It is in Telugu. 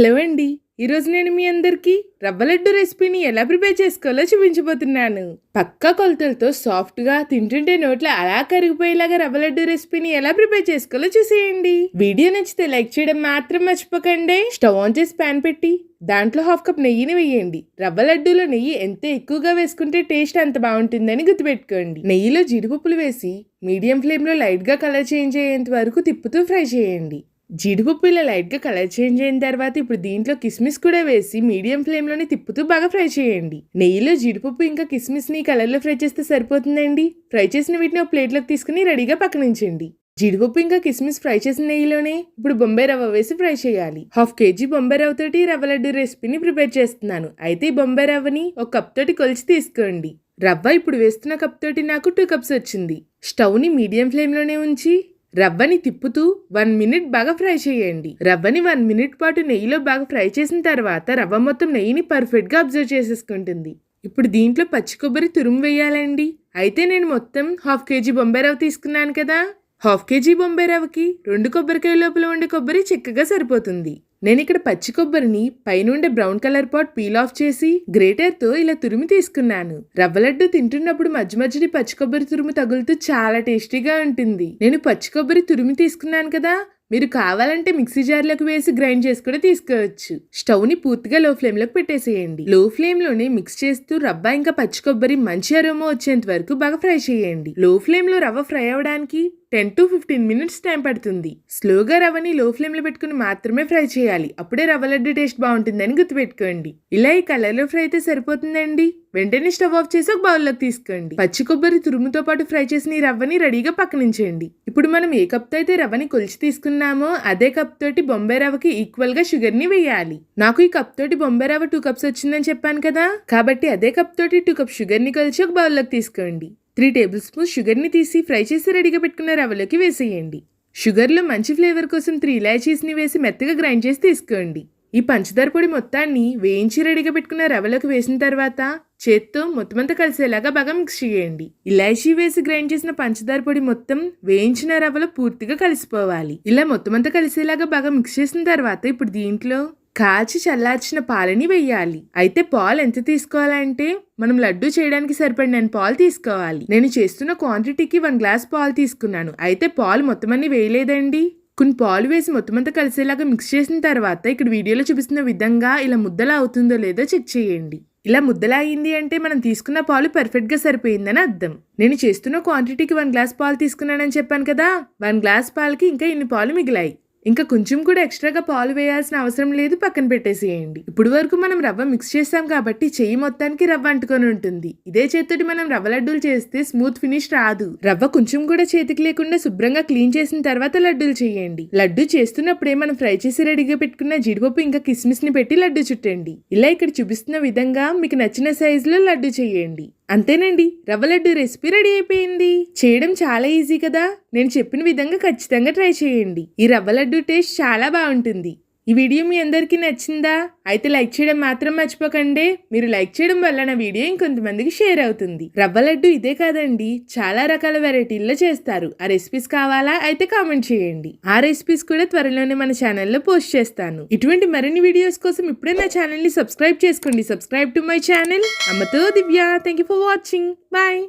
హలో అండి. ఈరోజు నేను మీ అందరికీ రవ్వ లడ్డు రెసిపీని ఎలా ప్రిపేర్ చేసుకోవాలో చూపించబోతున్నాను. పక్కా కొలతలతో సాఫ్ట్గా తింటుంటే నోట్లో అలా కరిగిపోయేలాగా రవ్వ లడ్డు రెసిపీని ఎలా ప్రిపేర్ చేసుకోవాలో చూసేయండి. వీడియో నచ్చితే లైక్ చేయడం మాత్రం మర్చిపోకండి. స్టవ్ ఆన్ చేసి పాన్ పెట్టి దాంట్లో హాఫ్ కప్ నెయ్యిని వేయండి. రవ్వ లడ్డూలో నెయ్యి ఎంత ఎక్కువగా వేసుకుంటే టేస్ట్ అంత బాగుంటుందని గుర్తుపెట్టుకోండి. నెయ్యిలో జీడిపప్పులు వేసి మీడియం ఫ్లేమ్లో లైట్గా కలర్ చేంజ్ అయ్యేంత వరకు తిప్పుతూ ఫ్రై చేయండి. జీడిపప్పు ఇలా లైట్గా కలర్ చేంజ్ అయిన తర్వాత ఇప్పుడు దీంట్లో కిస్మిస్ కూడా వేసి మీడియం ఫ్లేమ్లోనే తిప్పుతూ బాగా ఫ్రై చేయండి. నెయ్యిలో జీడిపప్పు ఇంకా కిస్మిస్ని కలర్లో ఫ్రై చేస్తే సరిపోతుందండి. ఫ్రై చేసిన వీటిని ఒక ప్లేట్లోకి తీసుకుని రెడీగా పక్కనుంచండి. జీడిపప్పు ఇంకా కిస్మిస్ ఫ్రై చేసిన నెయ్యిలోనే ఇప్పుడు బొంబాయి రవ్వ వేసి ఫ్రై చేయాలి. హాఫ్ కేజీ బొంబాయి రవ్వ తోటి రవ్వ లడ్డు రెసిపీని ప్రిపేర్ చేస్తున్నాను. అయితే ఈ బొంబాయి రవ్వని ఒక కప్ తోటి కొలిచి తీసుకోండి. రవ్వ ఇప్పుడు వేస్తున్న కప్ తోటి నాకు టూ కప్స్ వచ్చింది. స్టవ్ని మీడియం ఫ్లేమ్లోనే ఉంచి రవ్వని తిప్పుతూ వన్ మినిట్ బాగా ఫ్రై చేయండి. రవ్వని వన్ మినిట్ పాటు నెయ్యిలో బాగా ఫ్రై చేసిన తర్వాత రవ్వ మొత్తం నెయ్యిని పర్ఫెక్ట్గా అబ్జర్వ్ చేసేసుకుంటుంది. ఇప్పుడు దీంట్లో పచ్చి కొబ్బరి తురుము వేయాలండి. అయితే నేను మొత్తం హాఫ్ కేజీ బొంబాయి రవ్వ తీసుకున్నాను కదా. హాఫ్ కేజీ బొంబాయి రవ్వకి రెండు కొబ్బరికాయ లోపల ఉండే కొబ్బరి చిక్కగా సరిపోతుంది. నేను ఇక్కడ పచ్చి కొబ్బరిని పైనుండే brown colour part peel off చేసి గ్రేటర్తో ఇలా తురిమి తీసుకున్నాను. రవ్వ లడ్డు తింటున్నప్పుడు మధ్య మధ్యని పచ్చి కొబ్బరి తురుము తగులుతూ చాలా టేస్టీగా ఉంటుంది. నేను పచ్చి కొబ్బరి తురిమి తీసుకున్నాను కదా మీరు కావాలంటే మిక్సీ జార్లోకి వేసి గ్రైండ్ చేసి కూడా తీసుకోవచ్చు. స్టవ్ని పూర్తిగా లో ఫ్లేమ్లోకి పెట్టేసేయండి. లో ఫ్లేమ్లోనే మిక్స్ చేస్తూ రవ్వ ఇంకా పచ్చి కొబ్బరి మంచి అరోమా వచ్చేంత వరకు బాగా ఫ్రై చేయండి. లో ఫ్లేమ్లో రవ్వ ఫ్రై అవడానికి ten to fifteen minutes time పడుతుంది. స్లోగా రవ్వని లో ఫ్లేమ్లో పెట్టుకుని మాత్రమే ఫ్రై చేయాలి. అప్పుడే రవ్వ లడ్డు టేస్ట్ బాగుంటుందని గుర్తుపెట్టుకోండి. ఇలా ఈ కలర్లో ఫ్రై అయితే సరిపోతుందండి. వెంటనే స్టవ్ ఆఫ్ చేసి ఒక బౌల్లోకి తీసుకోండి. పచ్చి కొబ్బరి తురుముతో పాటు ఫ్రై చేసిన ఈ రవ్వని రెడీగా పక్కనించండి ఇప్పుడు మనం ఏ కప్తో అయితే రవ్వని కొలిచి తీసుకున్నామో అదే కప్ తోటి బొంబాయి రవ్వకి ఈక్వల్గా షుగర్ని వేయాలి. నాకు ఈ కప్ తోటి బొంబాయి రవ్వ టూ కప్స్ వచ్చిందని చెప్పాను కదా? కాబట్టి అదే కప్ తోటి టూ కప్ షుగర్ని కొలిచి ఒక బౌల్లోకి తీసుకోండి. త్రీ టేబుల్ స్పూన్ షుగర్ని తీసి ఫ్రై చేసి రెడీగా పెట్టుకున్న రవ్వలోకి వేసేయండి. షుగర్లో మంచి ఫ్లేవర్ కోసం త్రీ ఇలాచీస్ని వేసి మెత్తగా గ్రైండ్ చేసి తీసుకోండి. ఈ పంచదార పొడి మొత్తాన్ని వేయించి రెడీగా పెట్టుకున్న రవ్వలోకి వేసిన తర్వాత చేత్తో మొత్తమంతా కలిసేలాగా బాగా మిక్స్ చేయండి. ఇలాచీ వేసి గ్రైండ్ చేసిన పంచదార పొడి మొత్తం వేయించిన రవ్వలో పూర్తిగా కలిసిపోవాలి. ఇలా మొత్తమంతా కలిసేలాగా బాగా మిక్స్ చేసిన తర్వాత ఇప్పుడు దీంట్లో కాచి చల్లార్చిన పాలని వెయ్యాలి. అయితే పాలు ఎంత తీసుకోవాలంటే? మనం లడ్డు చేయడానికి సరిపడిన పాలు తీసుకోవాలి. నేను చేస్తున్న క్వాంటిటీకి వన్ గ్లాస్ పాలు తీసుకున్నాను. అయితే పాలు మొత్తం అన్ని వేయలేదండి. కొన్ని పాలు వేసి మొత్తం అంతా కలిసేలాగా మిక్స్ చేసిన తర్వాత ఇక్కడ వీడియోలో చూపిస్తున్న విధంగా ఇలా ముద్దలా అవుతుందో లేదో చెక్ చేయండి. ఇలా ముద్దలా అయింది అంటే మనం తీసుకున్న పాలు పర్ఫెక్ట్గా సరిపోయిందని అర్థం. నేను చేస్తున్న క్వాంటిటీకి వన్ గ్లాస్ పాలు తీసుకున్నానని చెప్పాను కదా? వన్ గ్లాస్ పాలకి ఇంకా ఇన్ని పాలు మిగిలాయి? ఇంకా కొంచెం కూడా ఎక్స్ట్రాగా పాలు వేయాల్సిన అవసరం లేదు పక్కన పెట్టేసేయండి. ఇప్పుడు వరకు మనం రవ్వ మిక్స్ చేస్తాం కాబట్టి చెయ్యి మొత్తానికి రవ్వ అంటుకొని ఉంటుంది. ఇదే చేతితోటి మనం రవ్వ లడ్డూలు చేస్తే స్మూత్ ఫినిష్ రాదు. రవ్వ కొంచెం కూడా చేతికి లేకుండా శుభ్రంగా క్లీన్ చేసిన తర్వాత లడ్డూలు చేయండి. లడ్డు చేస్తున్నప్పుడే మనం ఫ్రై చేసి రెడీగా పెట్టుకున్న జీడిపప్పు ఇంకా కిస్మిస్ని పెట్టి లడ్డు చుట్టండి. ఇలా ఇక్కడ చూపిస్తున్న విధంగా మీకు నచ్చిన సైజులో లడ్డు చేయండి. అంతేనండి. రవ్వ లడ్డు రెసిపీ రెడీ అయిపోయింది. చేయడం చాలా ఈజీ కదా. నేను చెప్పిన విధంగా ఖచ్చితంగా ట్రై చేయండి. ఈ రవ్వ లడ్డు టేస్ట్ చాలా బాగుంటుంది. ఈ వీడియో మీ అందరికీ నచ్చిందా? అయితే లైక్ చేయడం మాత్రం మర్చిపోకండి. మీరు లైక్ చేయడం వల్ల నా వీడియో ఇంకొంతమందికి షేర్ అవుతుంది. రవ్వ లడ్డు ఇదే కాదండి. చాలా రకాల వెరైటీల్లో చేస్తారు. ఆ రెసిపీస్ కావాలా? అయితే కామెంట్ చేయండి. ఆ రెసిపీస్ కూడా త్వరలోనే మన ఛానల్లో పోస్ట్ చేస్తాను. ఇటువంటి మరిన్ని వీడియోస్ కోసం ఇప్పుడే నా ఛానల్ని సబ్స్క్రైబ్ చేసుకోండి. Subscribe to my channel. అమ్మతో Divya. Thank you for watching bye